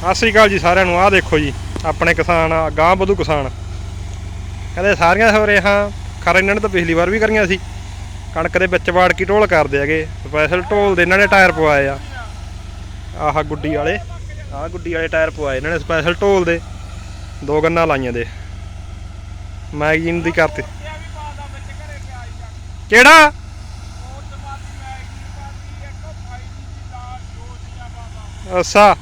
ਸਤਿ ਸ੍ਰੀ ਅਕਾਲ ਜੀ ਸਾਰਿਆਂ ਨੂੰ। ਆਹ ਦੇਖੋ ਜੀ, ਆਪਣੇ ਕਿਸਾਨ ਗਾਂ ਵਧੂ ਕਿਸਾਨ। ਕਹਿੰਦੇ ਸਾਰੀਆਂ ਸਪਰੇਹਾਂ ਖਰ ਇਹਨਾਂ ਨੇ ਤਾਂ ਪਿਛਲੀ ਵਾਰ ਵੀ ਕਰੀਆਂ ਸੀ। ਕਣਕ ਦੇ ਵਿੱਚ ਵਾੜ ਕੇ ਢੋਲ ਕਰਦੇ ਹੈਗੇ, ਸਪੈਸ਼ਲ ਢੋਲ ਦੇ ਇਹਨਾਂ ਨੇ ਟਾਇਰ ਪਵਾਏ ਆ। ਆਹ ਗੁੱਡੀ ਵਾਲੇ, ਆਹ ਗੁੱਡੀ ਵਾਲੇ ਟਾਇਰ ਪਵਾਏ ਇਹਨਾਂ ਨੇ ਸਪੈਸ਼ਲ ਢੋਲ ਦੇ। ਦੋ ਗੰਨਾਂ ਲਾਈਆਂ ਦੇ। ਮੈਗਜ਼ੀਨ ਦੀ ਕਰਤੇ। ਕਿਹੜਾ? ਅੱਛਾ।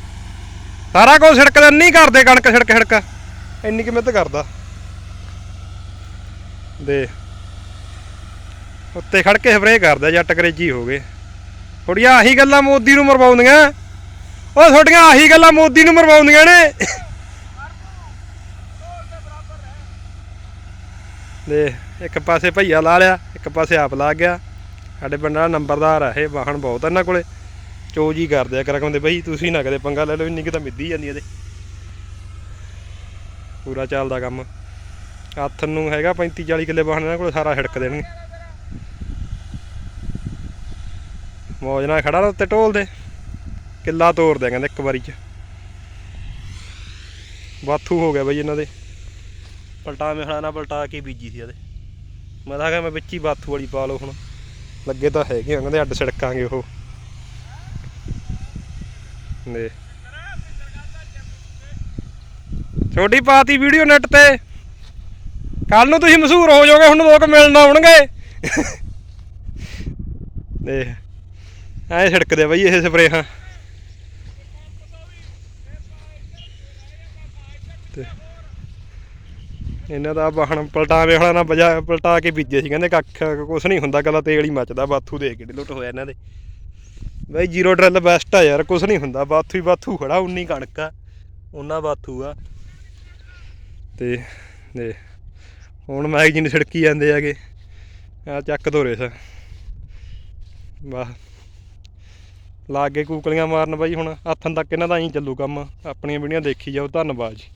ਸਾਰਾ ਕੁਝ ਛਿੜਕਦਾ ਨਹੀਂ ਕਰਦੇ ਕਣਕ ਛਿੜਕ ਛਿੜਕ। ਇੰਨੀ ਕਿਮਤ ਕਰਦਾ। ਦੇ ਉੱਤੇ ਖੜ ਕੇ ਸਪਰੇਅ ਕਰਦਾ, ਜੱਟ ਕਰੇਜੀ ਹੋ ਗਏ। ਥੋੜੀਆਂ ਆਹੀ ਗੱਲਾਂ ਮੋਦੀ ਨੂੰ ਮਰਵਾਉਂਦੀਆਂ। ਉਹ ਤੁਹਾਡੀਆਂ ਆਹੀ ਗੱਲਾਂ ਮੋਦੀ ਨੂੰ ਮਰਵਾਉਂਦੀਆਂ ਨੇ। ਦੇ ਇੱਕ ਪਾਸੇ ਭਈਆ ਲਾ ਲਿਆ, ਇੱਕ ਪਾਸੇ ਆਪ ਲਾ ਗਿਆ। ਸਾਡੇ ਪਿੰਡ ਦਾ ਨੰਬਰਦਾਰ ਆ, ਇਹ ਵਾਹਣ ਬਹੁਤ ਇਹਨਾਂ ਕੋਲੇ। ਚੋ ਜੀ ਕਰਦੇ ਆ ਕਰਕਮ ਦੇ ਬਈ ਤੁਸੀਂ ਨਾ ਕਦੇ ਪੰਗਾ ਲੈ ਲਓ ਇੰਨੀ ਕਿ ਤਾਂ ਮਿੱਦੀ ਜਾਂਦੀ ਇਹਦੇ ਪੂਰਾ ਚੱਲਦਾ ਕੰਮ। ਹੱਥ ਨੂੰ ਹੈਗਾ 35 40 ਕਿੱਲੇ ਵਾਹਣ ਇਹਨਾਂ ਕੋਲ ਸਾਰਾ ਛਿੜਕ ਦੇਣਗੇ। ਮੌਜ ਨਾਲ ਖੜਾ ਨਾ ਉੱਤੇ ਢੋਲ ਦੇ ਕਿੱਲਾ ਤੋੜ ਦਿਆ ਕਹਿੰਦੇ ਇੱਕ ਵਾਰੀ ਚ। ਬਾਥੂ ਹੋ ਗਿਆ ਬਈ ਇਹਨਾਂ ਦੇ। ਪਲਟਾ ਮੇਖਣਾ ਨਾ ਪਲਟਾ ਕੇ ਬੀਜੀ ਸੀ ਇਹਦੇ। ਮੈਂ ਤਾਂ ਕਿਹਾ ਮੈਂ ਵਿੱਚ ਹੀ ਬਾਥੂ ਵਾਲੀ ਪਾ ਲਓ ਹੁਣ। ਲੱਗੇ ਤਾਂ ਹੈਗੇ ਆ, ਕਹਿੰਦੇ ਅੱਡ ਛਿੜਕਾਂਗੇ ਉਹ। ਨੇ ਛੋਟੀ ਪਾਤੀ ਵੀਡੀਓ ਨੈਟ ਤੇ। ਕੱਲ ਨੂੰ ਤੁਸੀਂ ਮਸ਼ਹੂਰ ਹੋ ਜਾਓਗੇ, ਹੁਣ ਲੋਕ ਮਿਲਣ ਆਉਣਗੇ। ਦੇਖ, ਐ ਛਿੜਕਦੇ ਬਈ ਇਹ ਸਪਰੇਹਾਂ। ਤੇ ਇਹਨਾਂ ਦਾ ਵਾਹਣ ਪਲਟਾਵੇਂ ਵਾਲਾ ਨਾ ਬਜਾ ਪਲਟਾ ਕੇ ਬੀਜੇ ਸੀ, ਕਹਿੰਦੇ ਕੱਖ ਕੁਛ ਨਹੀਂ ਹੁੰਦਾ, ਕੱਲਾ ਤੇਲ ਹੀ ਮੱਚਦਾ, ਬਾਥੂ ਦੇ ਕੇ ਲੁੱਟ ਹੋਇਆ ਇਹਨਾਂ ਦੇ। ਬਾਈ ਜ਼ੀਰੋ ਡਰਿਲ ਬੈਸਟ ਆ ਯਾਰ, ਕੁਛ ਨਹੀਂ ਹੁੰਦਾ। ਬਾਥੂ ਹੀ ਬਾਥੂ ਖੜਾ, ਉਨੀ ਕਣਕ ਆ ਉਹਨਾਂ ਬਾਥੂ ਆ। ਤੇ ਦੇ, ਹੁਣ ਮੈਗਜ਼ੀਨ ਛਿੜਕੀ ਜਾਂਦੇ ਹੈਗੇ। ਆ ਚੱਕ ਧੋਰੇ ਸਾ ਵਾਹ। ਲਾ ਕੇ ਕੂਕਲੀਆਂ ਮਾਰਨ ਬਾਈ ਹੁਣ ਹੱਥਾਂ ਤੱਕ ਇਹਨਾਂ ਦਾ ਐਂ ਚੱਲੂ ਕੰਮ। ਆਪਣੀਆਂ ਵੀਡੀਓ ਦੇਖੀ ਜਾਓ, ਧੰਨਵਾਦ ਜੀ।